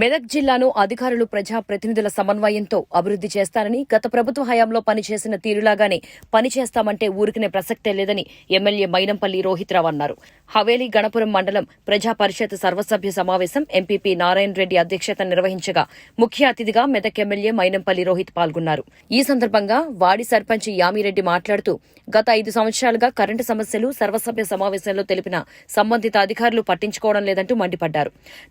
మెదక్ జిల్లాను అధికారులు ప్రజా ప్రతినిధుల సమన్వయంతో అభివృద్ది చేస్తారని గత ప్రభుత్వ హయాంలో పనిచేసిన తీరులాగానే పనిచేస్తామంటే ఊరికినే ప్రసక్తే లేదని ఎమ్మెల్యే మైనంపల్లి రోహిత్రావు అన్నారు. హవేలీ గణపురం మండలం ప్రజా పరిషత్ సర్వసభ్య సమావేశం ఎంపీపీ నారాయణ రెడ్డి అధ్యక్షత నిర్వహించగా ముఖ్య అతిథిగా మెదక్ ఎమ్మెల్యే మైనంపల్లి రోహిత్ పాల్గొన్నారు. ఈ సందర్భంగా వాడి సర్పంచ్ యామిరెడ్డి మాట్లాడుతూ గత ఐదు సంవత్సరాలుగా కరెంటు సమస్యలు సర్వసభ్య సమావేశంలో తెలిపిన సంబంధిత అధికారులు పట్టించుకోవడం లేదంటూ మండిపడ్డారు.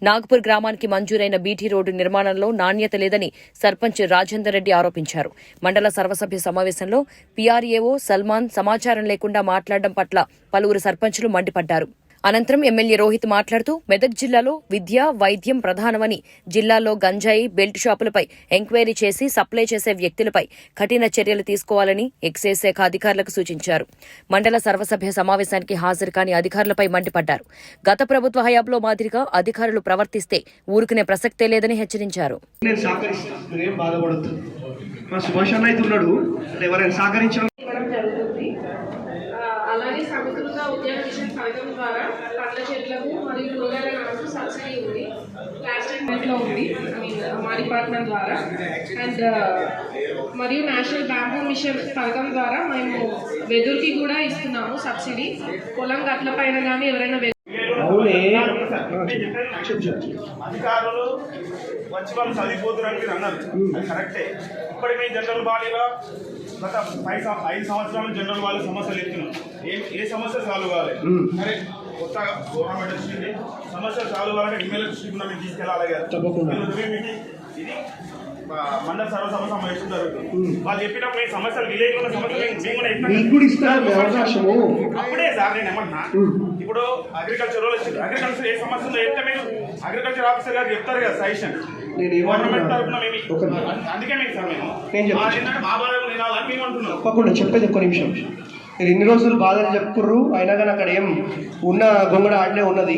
నాగపూర్ గ్రామానికి మంజూరైన బీటీ రోడ్డు నిర్మాణంలో నాణ్యత లేదని సర్పంచ్ రాజేందర్ రెడ్డి ఆరోపించారు. మండల సర్వసభ్య సమావేశంలో పీఆర్ఏఓ సల్మాన్ సమాచారం లేకుండా మాట్లాడడం పట్ల పలువురు సర్పంచులు మండిపడ్డారు. అనంతరం ఎమ్మెల్యే రోహిత్ మాట్లాడుతూ మెదక్ జిల్లాలో విద్య వైద్యం ప్రధానమని జిల్లాలో గంజాయి బెల్ట్ షాపులపై ఎంక్వైరీ చేసి సప్లై చేసే వ్యక్తులపై కఠిన చర్యలు తీసుకోవాలని ఎక్సైజ్ శాఖ అధికారులకు సూచించారు. మండల సర్వసభ్య సమావేశానికి హాజరు కాని అధికారులపై మండిపడ్డారు. గత ప్రభుత్వ హయాంలో మాదిరిగా అధికారులు ప్రవర్తిస్తే ఊరుకునే ప్రసక్తే లేదని హెచ్చరించారు. సహకరిస్తాను అలాగే సమగ్రంగా ఉద్యాన మిషన్ పథకం ద్వారా పండ్ల చెట్లకు మరియు కూరగాయల నాటుకు సబ్సిడీ ఉంది. ప్లాస్టిక్లో ఉంది. Mean, మా డిపార్ట్మెంట్ ద్వారా. అండ్ మరియు నేషనల్ బ్యాంబూ మిషన్ పథకం ద్వారా మేము వెదురుకి కూడా ఇస్తున్నాము సబ్సిడీ. పొలం గట్ల పైన కానీ ఎవరైనా అధికారులు వచ్చి వాళ్ళు చదివిపోతున్నారు మీరు అన్నారు. అది కరెక్టే. ఇప్పటికి జనరల్ బాడీగా గత సం- ఐదు సంవత్సరాలు జనరల్ బాడీ సమస్యలు ఎత్తున్నాం ఏ ఏ సమస్య సాల్వ్ కావాలి సరే కొత్తగా గవర్నమెంట్ వచ్చింది. సమస్య సాల్వ్ కావాలంటే ఎమ్మెల్యే దృష్టికి కూడా మేము తీసుకెళ్ళాలి కదా. తప్పకుండా. వీళ్ళు ఇది మండల సర్వసభ సమావేశం జరుగుతుంది. వాళ్ళు చెప్పినప్పుడు ఈ సమస్యలు ఇస్తారు అవకాశము. అప్పుడే సార్ నేను ఏమన్నా? ఇప్పుడు అగ్రికల్చర్ వాళ్ళు అగ్రికల్చర్ ఏ సమస్య ఉందో చెప్తే మీరు అగ్రికల్చర్ ఆఫీసర్ గారు చెప్తారు కదా సజెషన్ నేను తప్పకుండా చెప్పేది ఒక్క నిమిషం. మీరు ఇన్ని రోజులు బాధలు చెప్పుకుర్రు అయినా కానీ అక్కడ ఏం ఉన్న గొంగడ ఆడనే ఉన్నది.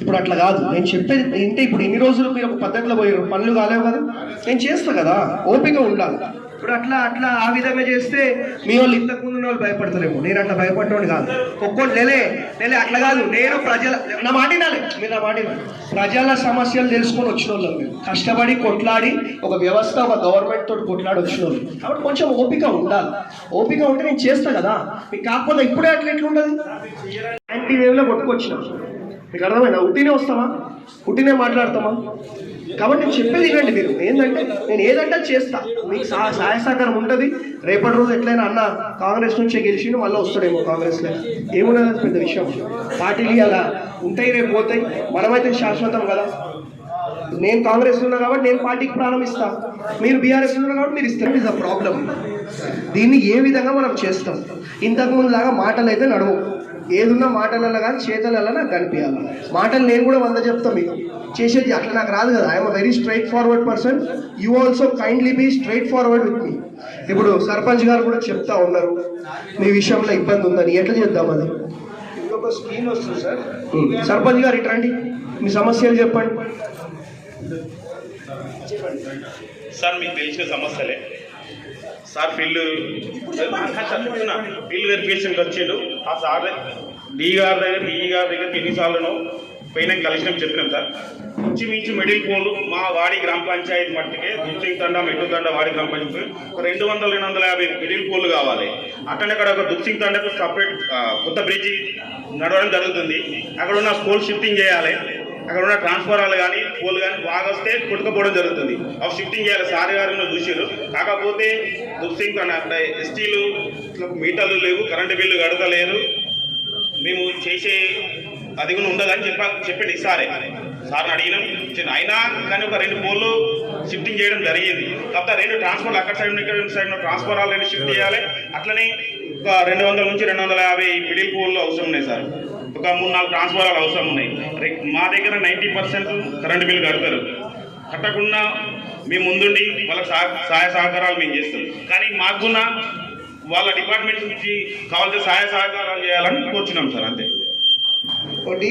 ఇప్పుడు అట్లా కాదు. నేను చెప్పేది ఏంటి ఇప్పుడు ఇన్ని రోజులు మీరు ఒక పద్ధతిలో పోయారు పనులు కాలేవు కదా. నేను చేస్తా కదా. ఓపిక ఉండాలి. ఇప్పుడు అట్లా అట్లా ఆ విధంగా చేస్తే మీ వాళ్ళు ఇంతకు ముందు ఉన్న వాళ్ళు భయపడతారేమో. నేను అట్లా భయపడ్డోని కాదు. ఒక్కోటి లేలే లేలే అట్లా కాదు. నేను ప్రజల నా మాట వినాలి. మీరు నా మాట ప్రజల సమస్యలు తెలుసుకొని వచ్చిన వాళ్ళం మేము. కష్టపడి కొట్లాడి ఒక వ్యవస్థ ఒక గవర్నమెంట్ తోటి కొట్లాడి వచ్చిన వాళ్ళు. కాబట్టి కొంచెం ఓపిక ఉండాలి. ఓపిక ఉంటే నేను చేస్తా కదా. మీకు కాకపోతే ఇప్పుడే అట్లా ఎట్లుండదు యాంటీ వేవ్లో కొట్టుకొచ్చినాం. మీకు అర్థమైనా ఉట్టినే వస్తామా? ఉట్టినే మాట్లాడతామా? కాబట్టి చెప్పేది వినండి మీరు. ఏంటంటే నేను ఏదంటే చేస్తా. మీకు సహా సహాయ సహకారం ఉంటుంది. రేపటి రోజు ఎట్లయినా అన్న కాంగ్రెస్ నుంచే గెలిచిండు మళ్ళీ వస్తాడేమో కాంగ్రెస్లో. ఏమున్నది పెద్ద విషయం. పార్టీలు అలా ఉంటాయి రేపు పోతాయి. మనమైతే శాశ్వతం కదా. నేను కాంగ్రెస్ ఉన్నా కాబట్టి నేను పార్టీకి ప్రాణం ఇస్తా. మీరు బీఆర్ఎస్ ఉన్నారు కాబట్టి మీరు ఇస్తారు. ఇస్ అ ప్రాబ్లం దీన్ని ఏ విధంగా మనం చేస్తాం? ఇంతకుముందు లాగా మాటలు అయితే నడవు ఏదున్నా మాటలలో కానీ చేతలలో నాకు కనిపించాలి మాటలు నేను కూడా వంద చెప్తాను మీకు. చేసేది అట్లా నాకు రాదు కదా. I'm very straight forward person you also kindly be straight forward with me ఇప్పుడు సర్పంచ్ గారు కూడా చెప్తా ఉన్నారు. మీ విషయంలో ఇబ్బంది ఉందని ఎట్లా చేద్దాం అది? ఒక స్కీమ్ వస్తుంది సార్. సర్పంచ్ గారు ఇట్రండి మీ సమస్యలు చెప్పండి. సార్ మీకు తెలిసిన సమస్యలే. సార్ ఫీల్డ్ చెప్తున్నా ఫీల్డ్ వెరిఫికేషన్కి వచ్చిండు. ఆ సార్ డి గారి దగ్గర ఈ గారి దగ్గర ఎన్నిసార్లు పైన కలిసినాం చెప్పినాం సార్. ఇంచుమించు మిడిల్ ఫోన్లు మా వాడి గ్రామ పంచాయతీ మట్టికే దుచ్చింగ్ తండ మెట్టు తండ వాడి గ్రామ పంచాయతీ ఒక రెండు వందల రెండు వందల యాభై మిడిల్ ఫోన్లు కావాలి. అట్లనే అక్కడ ఒక దుచ్చింగ్ తండకు సపరేట్ కొత్త బ్రిడ్జి నడవడం జరుగుతుంది. అక్కడ ఉన్న స్కూల్ షిఫ్టింగ్ చేయాలి. అక్కడ ఉన్న ట్రాన్స్ఫారాలు కానీ పోలు కానీ బాగా వస్తే కొట్టుకపోవడం జరుగుతుంది. అవి షిఫ్టింగ్ చేయాలి. సార్ గారు చూసారు కాకపోతే దుప్సింగ్ తండ అక్కడ ఎస్టీలు మీటర్లు లేవు కరెంటు బిల్లు కడతలేరు. మేము చేసే అది కూడా ఉండదని చెప్ప చెప్పండి సారే. సార్ని అడిగినాం. అయినా కానీ ఒక రెండు పోల్లు షిఫ్టింగ్ చేయడం జరిగింది. కాకపోతే రెండు ట్రాన్స్ఫర్ అక్కడ సైడ్ నుంచి ఇక్కడ సైడ్ ట్రాన్స్ఫారాలు రెండు షిఫ్ట్ చేయాలి. అట్లనే ఒక రెండు వందల నుంచి రెండు వందల యాభై మిడిల్ పోల్లు అవసరం ఉన్నాయి సార్. ఒక మూడు నాలుగు ట్రాన్స్ఫారాలు అవసరం ఉన్నాయి. మా దగ్గర నైంటీ పర్సెంట్ కరెంటు బిల్లు కడతారు. కట్టకుండా మేము ముందుండి వాళ్ళకి సహ- సహాయ సహకారాలు మేము చేస్తాం. కానీ మాకున్న వాళ్ళ డిపార్ట్మెంట్ నుంచి కావాల్సిన సహాయ సహకారాలు చేయాలని కోరుచున్నాం సార్ అంతే. ఒకటి